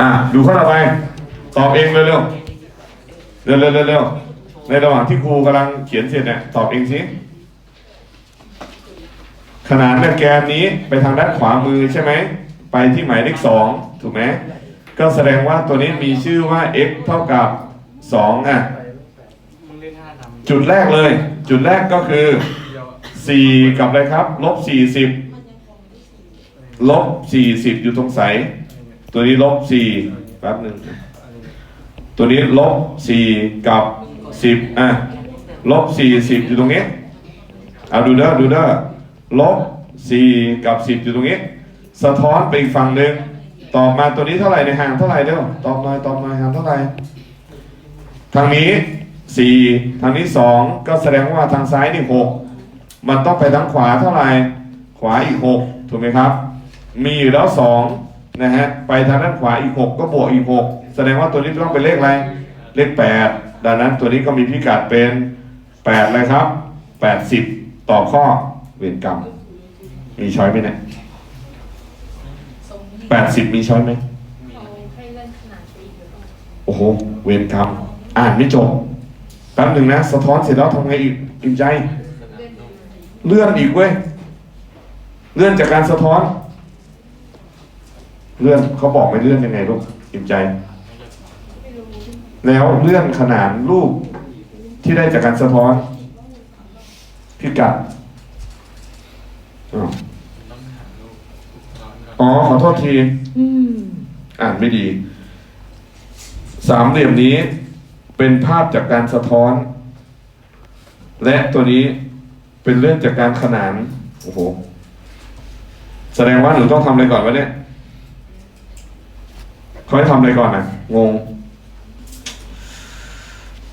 อะดูข้อต่อไปตอบเองเร็วๆเร็วๆเร็วๆในระหว่างที่ครูกำลังเขียนเสร็จเนี่ยตอบเองสิขนานแกนนี้ไปทางด้านขวามือใช่ไหมไปที่หมายเลขสองถูกไหมก็แสดงว่าตัวนี้มีชื่อว่า x เท่ากับสองอะจุดแรกเลย จุดแรกก็คือเดีกับอะไรครับ ลบสี่สิบลบสี่สิบอยู่ตรงไหน ตัวนี้ลบสี่แป๊บหนึ่งตัวนี้ลบสี่กับสิบอะลบสี่สิบอยู่ตรงนี้เอาดูเด้อดูเด้อลบสี่กับสิบอยู่ตรงนี้ สะท้อนไปอีกฝั่งหนึ่งตอบมาตัวนี้เท่าไหร่ในห่างเท่าไหร่เด้อตอบหน่อยตอบหน่อยห่างเท่าไหร่ทางนี้สี่ทางนี้สองก็แสดงว่าทางซ้ายนี่หกมันต้องไปทางขวาเท่าไหร่ขวาอีกหกถูกไหมครับ มีอยู่แล้วสอง นะฮะไปทางด้านขวาอีกหกก็บวกอีกหกแสดงว่าตัวนี้ต้องเป็นเลขอะไร เลขแปดดังนั้นตัวนี้ก็มีพิกัดเป็นแปดเลยครับแปดสิบต่อข้อเวรกรรม มีช้อยไหมเนี่ยแปดสิบมีช้อยไหมเขาให้เล่นขนาดปีกหรือเปล่าโอ้โห เวรกรรม อ่านไม่จบแป๊บหนึ่งนะ สะท้อนเสร็จแล้วทำไงอีกอิ่มใจ เล่นยังไงเลื่อนอีกเว้ย เลื่อนจากการสะท้อน เลื่อนเขาบอกไม่เลื่อนยังไงลูกอิ่มใจไม่รู้แล้วเลื่อนขนานรูปที่ได้จากการสะท้อนพิกัดอ้าวต้องหาลูกร้อนก่อนอ๋อขอโทษทีอ่านไม่ดี สามเหลี่ยมนี้เป็นภาพจากการสะท้อน และตัวนี้เป็นเรื่องจากการขนาน โอ้โห แสดงว่าหนูต้องทำอะไรก่อนวะเนี่ย เขาให้ทำอะไรก่อนนะงง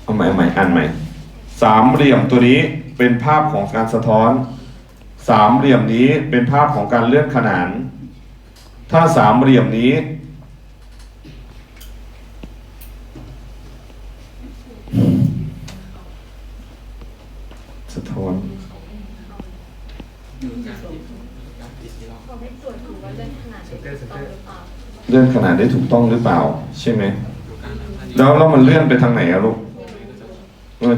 เอาใหม่เอาใหม่อ่านใหม่ สามเหลี่ยมตัวนี้เป็นภาพของการสะท้อน สามเหลี่ยมนี้เป็นภาพของการเลื่อนขนาน ถ้าสามเหลี่ยมนี้ สะท้อนดูการติดการติดที่เราเขาให้ตรวจดูว่าเล่นขนาดได้ถูกต้องหรือ เลื่อนขนาดได้ถูกต้องหรือเปล่า ใช่ไหมแล้วแล้วมันเลื่อนไปทางไหนอะลูก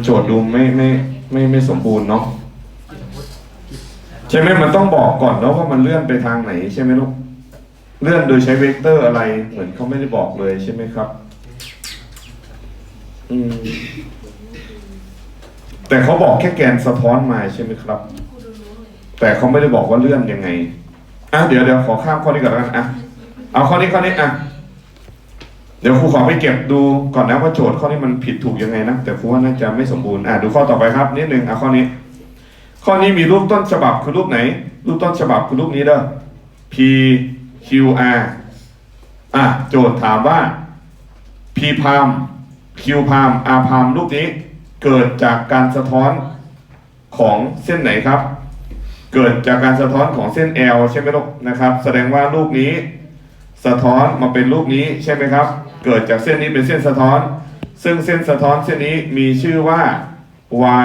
โจทย์ดูไม่ไม่ไม่ไม่สมบูรณ์เนาะใช่ไหมมันต้องบอกก่อนแล้วว่ามันเลื่อนไปทางไหน ใช่ไหมลูกเลื่อนโดยใช้เวกเตอร์อะไร เหมือนเขาไม่ได้บอกเลยใช่ไหมครับ อืม แต่เขาบอกแค่แกนสะท้อนมาใช่ไหมครับ แต่เขาไม่ได้บอกว่าเลื่อนยังไงอะเดี๋ยวเดี๋ยวขอข้ามข้อนี้ก่อนแล้วกันอะ เอาข้อนี้ข้อนี้อะ เดี๋ยวครูขอไปเก็บดูก่อนนะว่าโจทย์ข้อนี้มันผิดถูกยังไงนะ แต่ครูว่าน่าจะไม่สมบูรณ์อะดูข้อต่อไปครับนิดหนึ่งอะข้อนี้ ข้อนี้มีรูปต้นฉบับคือรูปไหน รูปต้นฉบับคือรูปนี้เด้อ P Q R อะโจทย์ถามว่า P พาม Q พาม R พามรูปนี้ เกิดจากการสะท้อนของเส้นไหนครับ เกิดจากการสะท้อนของเส้น L ใช่ไหมลูกนะครับ แสดงว่ารูปนี้ สะท้อนมาเป็นรูปนี้ใช่ไหมครับ เกิดจากเส้นนี้เป็นเส้นสะท้อน ซึ่งเส้นสะท้อนเส้นนี้มีชื่อว่า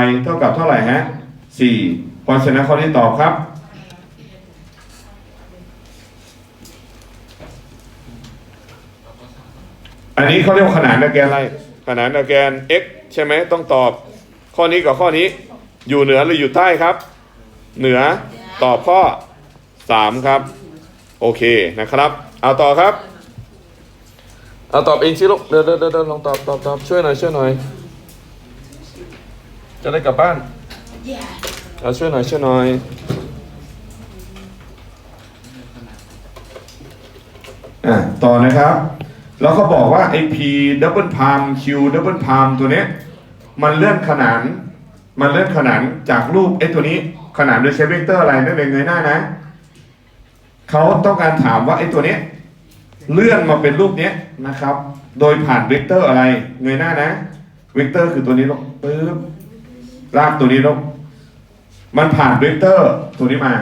y เท่ากับเท่าไหร่ฮะ4เพราะฉะนั้นข้อนี้ตอบครับ อันนี้เขาเรียกว่าขนานแกนอะไร ขนานแกน x ใช่ไหมต้องตอบ ข้อนี้กับข้อนี้ อยู่เหนือหรืออยู่ใต้ครับ เหนือตอบข้อ 3 ครับ โอเคนะครับ เอาต่อครับ เอาตอบเองสิลูกเดินเดินเดินเดินลองตอบตอบตอบช่วยหน่อยช่วยหน่อย จะได้กลับบ้านเอาช่วยหน่อยช่วยหน่อยอะต่อนะครับ แล้วเขาบอกว่าไอ P double palm Q double palm ตัวเนี้ยมันเลื่อนขนานมันเลื่อนขนานจากรูปไอตัวนี้ขนานโดยใช้เวกเตอร์อะไรนั่นเองเงยหน้านะเขาต้องการถามว่าไอ้ตัวเนี้ย เลื่อนมาเป็นรูปนี้นะครับ โดยผ่านเวกเตอร์อะไร เงยหน้านะ เวกเตอร์คือตัวนี้ลงปึ๊บลากตัวนี้ลงมันผ่านเวกเตอร์ตัวนี้มา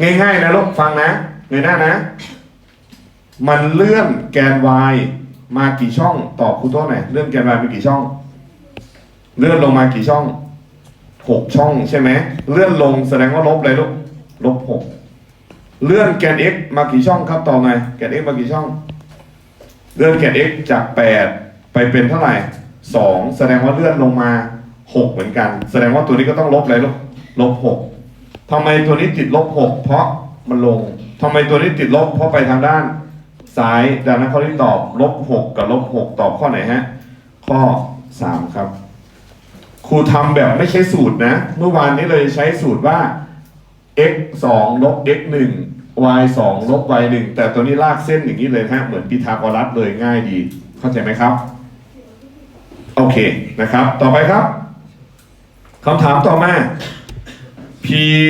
ง่ายๆนะลูกฟังนะ เงยหน้านะ มันเลื่อนแกน y มากี่ช่องตอบครูโต้หน่อยเลื่อนแกน y มากี่ช่อง เลื่อนลงมากี่ช่องหกช่องใช่ไหม เลื่อนลงแสดงว่าลบอะไรลูกลบหก เลื่อนแกน x มากี่ช่องครับต่อไงแกน x มากี่ช่อง เลื่อนแกน x จากแปดไปเป็นเท่าไหร่สองแสดงว่าเลื่อนลงมาหกเหมือนกัน แสดงว่าตัวนี้ก็ต้องลบอะไรลบลบหกทำไมตัวนี้ติดลบหกเพราะมันลงทำไมตัวนี้ติดลบเพราะไปทางด้านซ้ายดังนั้นข้อที่ตอบลบหกกับลบหกตอบข้อไหนฮะข้อสามครับ ครูทำแบบไม่ใช้สูตรนะ เมื่อวานนี้เลยใช้สูตรว่า x สองลบ x หนึ่ง y สองลบ y หนึ่งแต่ตัวนี้ลากเส้นอย่างนี้เลยฮะเหมือนพีทาโกรัสเลยง่ายดี เข้าใจไหมครับ โอเคนะครับ ต่อไปครับคำถามต่อมา p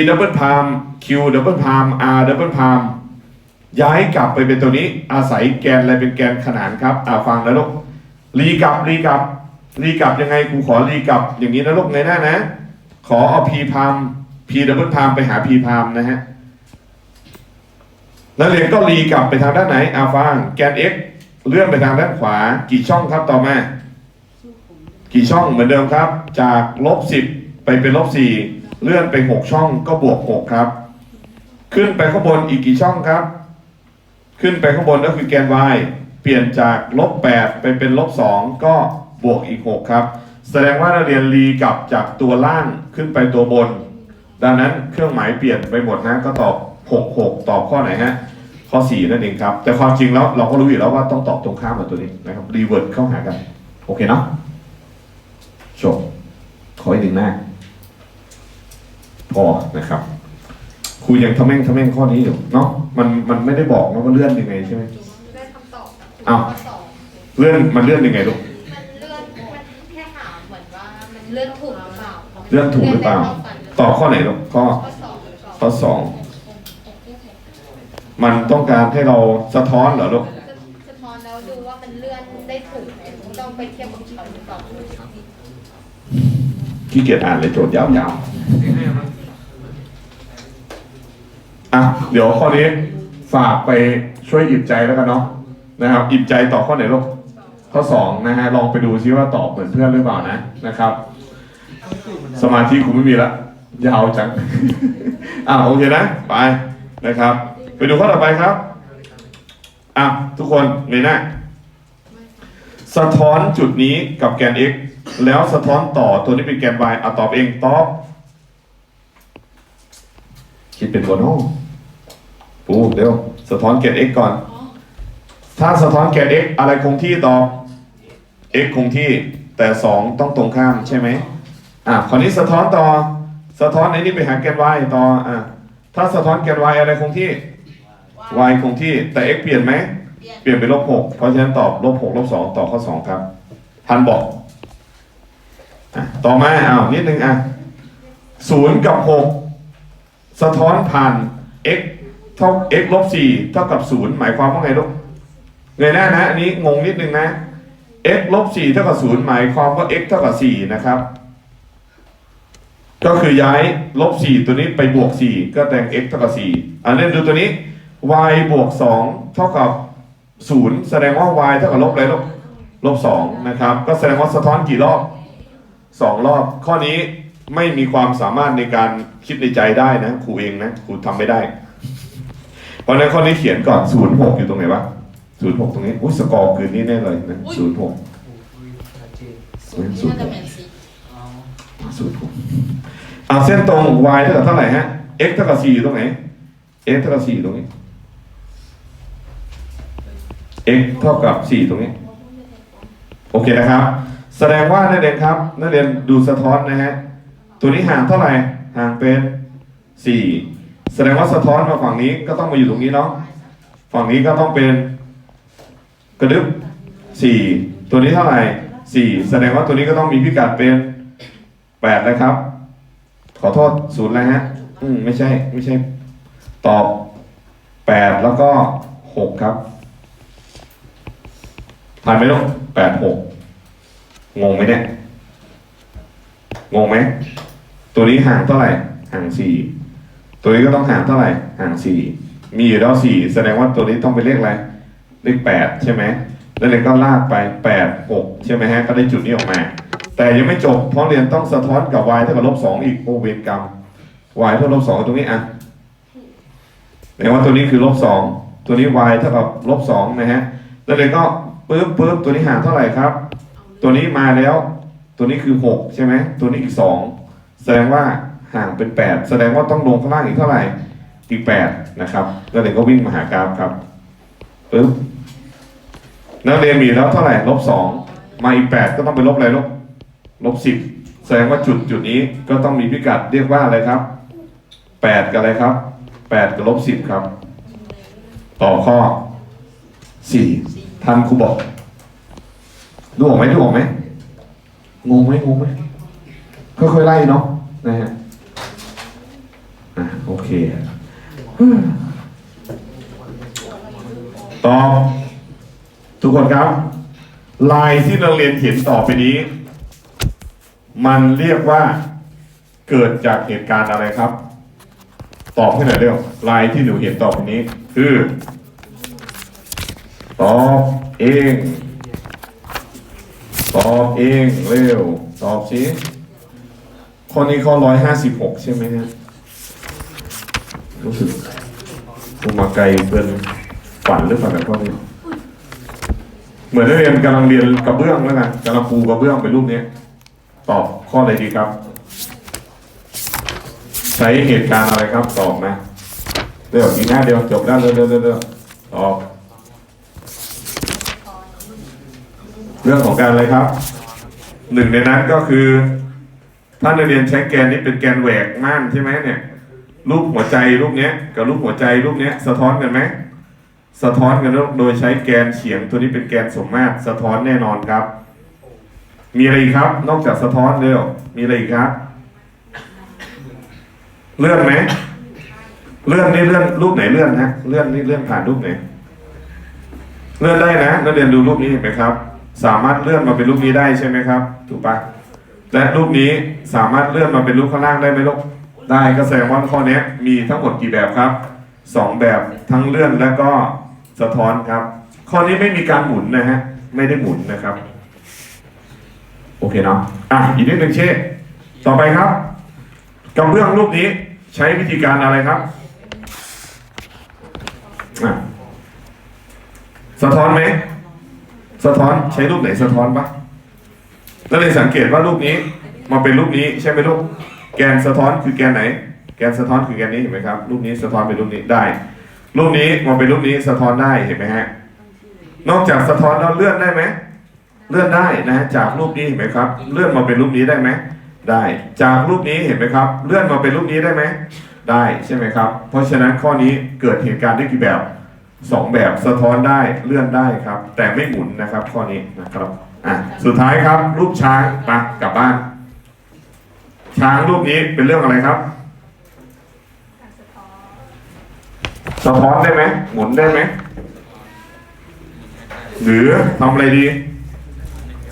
double palm q double palm r double palm ย้ายกลับไปเป็นตัวนี้ อาศัยแกนอะไรเป็นแกนขนานครับ อ่าฟังนะลูกรีกลับรีกลับรีกลับยังไงกูขอรีกลับอย่างนี้นะลูกไงหน้านะ ขอเอา p พาม p double palm ไปหา p พามนะฮะ นักเรียนก็รีกลับไปทางด้านไหนอาฟังแกน x เลื่อนไปทางด้านขวา กี่ช่องครับต่อมากี่ช่องเหมือนเดิมครับ จากลบสิบไปเป็นลบสี่เลื่อนไปหกช่องก็บวกหกครับ ขึ้นไปข้างบนอีกกี่ช่องครับ ขึ้นไปข้างบนก็คือแกน y เปลี่ยนจากลบแปดไปเป็นลบสองก็บวกอีกหกครับ แสดงว่านักเรียนรีกลับจากตัวล่างขึ้นไปตัวบน ดังนั้นเครื่องหมายเปลี่ยนไปหมดนะก็ตอบหกหกตอบข้อไหนฮะ ข้อสี่นั่นเองครับ แต่ความจริงแล้วเราก็รู้อยู่แล้วว่าต้องตอบตรงข้ามกับตัวนี้นะครับรีเวิร์ดเข้าหากัน โอเคเนาะจบขออีกหนึ่งหน้าพอนะครับครูยังทำแม่งทำแม่งข้อนี้อยู่เนาะมันมันไม่ได้บอกนะว่าเลื่อนยังไงใช่ไหม ได้คำตอบนะอ้าว ข้อสองเลื่อนมันเลื่อนยังไงลูก มันเลื่อนมันแค่หาเหมือนว่ามันเลื่อนถูกหรือเปล่าเลื่อนถูกหรือเปล่า ตอบข้อไหนลูกข้อข้อสองหรือเปล่าข้อสอง มันต้องการให้เราสะท้อนเหรอลูกสะท้อนแล้วดูว่ามันเลื่อนได้ถูกไหมต้องไปเทียบกับเขาหรือเปล่าขี้เกียจอ่านเลยโจทย์ยาวถึงให้มันๆอะเดี๋ยวข้อนี้ฝากไปช่วยอิ่มใจแล้วกันเนาะนะครับอิ่มใจตอบข้อไหนลูกข้อสองนะฮะลองไปดูซิว่าตอบเหมือนเพื่อนหรือเปล่านะนะครับ สมาธิคุณไม่มีละยาวจัง อะโอเคนะ ไปนะครับ ไปดูข้อต่อไปครับอะทุกคนในหน้าสะท้อนจุดนี้กับแกน x แล้วสะท้อนต่อตัวนี้เป็นแกน y อะตอบเองตอบคิดเป็นตัวน้องปูเร็วสะท้อนแกน x ก่อน ถ้าสะท้อนแกน x อะไรคงที่ตอบ x คงที่แต่ 2 ต้องตรงข้ามใช่ไหมอะคราวนี้สะท้อนต่อ สะท้อนไอ้นี่ไปหาแกน y ต่ออะถ้าสะท้อนแกน y อะไรคงที่ y คงที่แต่ x เปลี่ยนไหม เปลี่ยนเป็นลบหกเพราะฉะนั้นตอบลบหกลบสองตอบข้อสองครับ ทันบอกอะต่อมาอ้าวนิดนึงอะศูนย์กับหกสะท้อนผ่าน x เท่า x ลบสี่เท่ากับศูนย์หมายความว่าไงลูกเงยหน้านะอันนี้งงนิดนึงนะ x ลบสี่เท่ากับศูนย์หมายความว่า x เท่ากับสี่นะครับ ก็คือย้ายลบสี่ตัวนี้ไปบวกสี่ก็แทน x เท่ากับสี่อันนี้ดูตัวนี้ y บวกสองเท่ากับศูนย์แสดงว่า y เท่ากับลบอะไรลบลบสองนะครับ ก็แสดงว่าสะท้อนกี่รอบสองรอบ ข้อนี้ไม่มีความสามารถในการคิดในใจได้นะครูเองนะครูทำไม่ได้ เพราะฉะนั้นข้อนี้เขียนก่อนศูนย์หกอยู่ตรงไหนวะศูนย์หกตรงนี้ อุ้ยสกอร์คืนนี้แน่เลยนะศูนย์หกอุ้ยชัดเจนศูนย์หกเอาศูนย์หกอ่าเส้นตรง y เท่ากับเท่าไหร่ฮะ x เท่ากับสี่อยู่ตรงไหน x เท่ากับสี่อยู่ตรงนี้ x เท่ากับสี่ตรงนี้ โอเคนะครับ แสดงว่านักเรียนครับ นักเรียนดูสะท้อนนะฮะ ตัวนี้ห่างเท่าไหร่ ห่างเป็นสี่แสดงว่าสะท้อนมาฝั่งนี้ก็ต้องมาอยู่ตรงนี้เนาะ ฝั่งนี้ก็ต้องเป็น กระดึบสี่ตัวนี้เท่าไหร่สี่แสดงว่าตัวนี้ก็ต้องมีพิกัดเป็นแปดนะครับ ขอโทษศูนย์แล้วฮะ อืมไม่ใช่ ไม่ใช่ ตอบแปดแล้วก็หกครับ ผ่านไหมลูกแปดหกงงไหมเนี่ย งงไหม ตัวนี้ห่างเท่าไหร่ ห่างสี่ ตัวนี้ก็ต้องห่างเท่าไหร่ ห่างสี่ มีอยู่แล้วสี่แสดงว่าตัวนี้ต้องเป็นเลขอะไร เลขแปดใช่ไหม แล้วเลยก็ลากไปแปดหกใช่ไหมฮะ ก็ได้จุดนี้ออกมา แต่ยังไม่จบ เพราะเรียนต้องสะท้อนกับ y เท่ากับลบสองอีกโอเวนกรรม y เท่ากับลบสองตรงนี้อะแปลว่าตัวนี้คือลบสอง ตัวนี้ y เท่ากับลบสองนะฮะ แล้วเลยก็ ปึ๊บปึ๊บตัวนี้หาเท่าไหร่ครับ ตัวนี้มาแล้ว ตัวนี้คือหกใช่ไหมตัวนี้อีกสองแสดงว่าห่างเป็นแปดแสดงว่าต้องลงข้างล่างอีกเท่าไหร่อีกแปดนะครับแล้วเลยก็วิ่งมาหากราฟครับปึ๊บนักเรียนมีแล้วเท่าไหร่ลบสองมาอีกแปดก็ต้องไปลบอะไรลบลบสิบแสดงว่าจุดจุดนี้ก็ต้องมีพิกัดเรียกว่าอะไรครับแปดกับอะไรครับแปดกับลบสิบครับ ต่อข้อสี่ ทันครูบอกดูออกไหมดูออกไหมงงไหมงงไหมค่อยๆไล่เนาะนะฮะอะโอเคตอบทุกคนครับ ลายที่เราเรียนเห็นต่อไปนี้ มันเรียกว่าเกิดจากเหตุการณ์อะไรครับ ตอบให้หน่อยเร็วลายที่หนูเห็นต่อไปนี้ คือ ตอบเองตอบเองเร็วตอบสิข้อนี้ข้อร้อยห้าสิบหกใช่ไหมฮะรู้สึกกูมาไกลเกินฝันหรือเปล่าเนี่ยข้อนี้เหมือนนักเรียนกำลังเรียนกระเบื้องแล้วนะกำลังปูกระเบื้องเป็นรูปนี้ตอบข้ออะไรดีครับ ใช้เหตุการณ์อะไรครับตอบนะเร็วอีกหน้าเดียวจบแล้วเร็วเร็วเร็วเร็วตอบ เรื่องของการอะไรครับ หนึ่งในนั้นก็คือท่านเรียนใช้แกนนี้เป็นแกนแหวกม่านใช่ไหมเนี่ย รูปหัวใจรูปเนี้ยกับรูปหัวใจรูปเนี้ย สะท้อนกันไหมสะท้อนกันโดยใช้แกนเฉียงตัวนี้เป็นแกนสมมาตรสะท้อนแน่นอนครับ มีอะไรครับ นอกจากสะท้อนเร็วมีอะไรครับ เลื่อนไหมเลื่อนนี่เลื่อนรูปไหนเลื่อนฮะเลื่อนนี่เลื่อนผ่านรูปไหนเลื่อนได้นะนักเรียนดูรูปนี้เห็นไหมครับ สามารถเลื่อนมาเป็นรูปนี้ได้ใช่ไหมครับ ถูกปะและรูปนี้สามารถเลื่อนมาเป็นรูปข้างล่างได้ไหมลูกได้ก็แสดงว่าข้อนี้มีทั้งหมดกี่แบบครับสองแบบทั้งเลื่อนและก็สะท้อนครับ ข้อนี้ไม่มีการหมุนนะฮะไม่ได้หมุนนะครับ โอเคเนาะอะอีกนิดหนึ่งเช่ต่อไปครับกระเบื้องรูปนี้ใช้วิธีการอะไรครับสะท้อนไหม สะท้อนใช้รูปไหนสะท้อนปะแล้วเลยสังเกตว่ารูปนี้มาเป็นรูปนี้ใช่ไหมลูกแกนสะท้อนคือแกนไหน แกนสะท้อนคือแกนนี้เห็นไหมครับรูปนี้สะท้อนเป็นรูปนี้ได้ รูปนี้มาเป็นรูปนี้สะท้อนได้เห็นไหมฮะนอกจากสะท้อนแล้วเลื่อนได้ไหมเลื่อนได้นะฮะจากรูปนี้เห็นไหมครับ เลื่อนมาเป็นรูปนี้ได้ไหมได้ จากรูปนี้เห็นไหมครับ เลื่อนมาเป็นรูปนี้ได้ไหมได้ใช่ไหมครับ เพราะฉะนั้นข้อนี้เกิดเหตุการณ์ได้กี่แบบ สองแบบสะท้อนได้เลื่อนได้ครับ แต่ไม่หมุนนะครับข้อนี้นะครับอะสุดท้ายครับ รูปช้างไปกลับบ้าน ช้างรูปนี้เป็นเรื่องอะไรครับสะท้อนได้ไหมหมุนได้ไหมหรือทำอะไรดี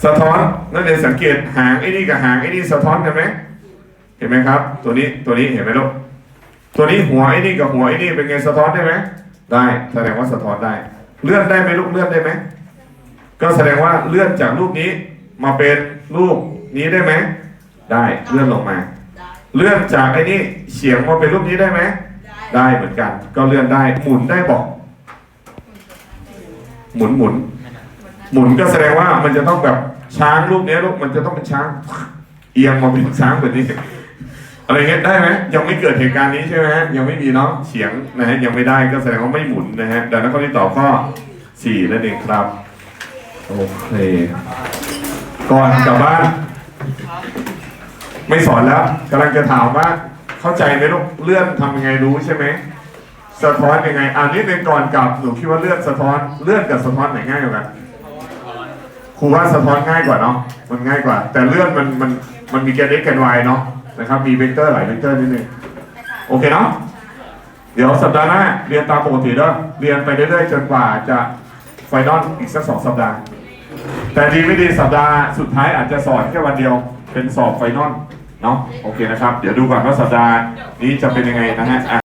สะท้อนนั่นเองสังเกตหางไอ้นี่กับหางไอ้นี่สะท้อนกันไหมเห็นไหมครับ ตัวนี้ตัวนี้เห็นไหมลูกตัวนี้หัวไอ้นี่กับหัวไอ้นี่เป็นไงสะท้อนได้ไหม ได้แสดงว่าสะท้อนได้ เลื่อนได้ไหมลูกเลื่อนได้ไหมก็แสดงว่าเลื่อนจากรูปนี้มาเป็นรูปนี้ได้ไหมได้เลื่อนลงมา เลื่อนจากไอ้นี่เฉียงมาเป็นรูปนี้ได้ไหมได้เหมือนกัน ก็เลื่อนได้หมุนได้บอก หมุนหมุนหมุนก็แสดงว่ามันจะต้องแบบช้างรูปนี้ลูกมันจะต้องเป็นช้าง เอียงมาเป็นช้างแบบนี้ อะไรเงี้ยได้ไหมยังไม่เกิดเหตุการณ์นี้ใช่ไหมฮะยังไม่มีเนาะเฉียงนะฮะยังไม่ได้ก็แสดงว่าไม่หมุนนะฮะดังนั้นข้อที่ตอบข้อสี่นั่นเองครับโอเคก่อนกลับบ้านไม่สอนแล้วกำลังจะถามว่าเข้าใจไหมลูกเลื่อนทำยังไงรู้ใช่ไหมสะท้อนยังไงอ่านี่เป็นก่อนกลับหนูคิดว่าเลื่อนสะท้อนเลื่อนกับสะท้อนไหนง่ายกว่ากันครูว่าสะท้อนง่ายกว่าเนาะมันง่ายกว่า แต่เลื่อนมันมันมันมีแกน x แกน y เนาะ นะครับ มีเวกเตอร์หลายเวกเตอร์นิดนึงโอเคเนาะเดี๋ยวสัปดาห์หน้าเรียนตามปกติเด้อเรียนไปเรื่อยๆจนกว่าจะไฟนอลอีกสักสองสัปดาห์ แต่ดีไม่ดีสัปดาห์สุดท้ายอาจจะสอนแค่วันเดียวเป็นสอบไฟนอลเนาะโอเคนะครับ เดี๋ยวดูก่อนว่าสัปดาห์นี้จะเป็นยังไงนะฮะอะ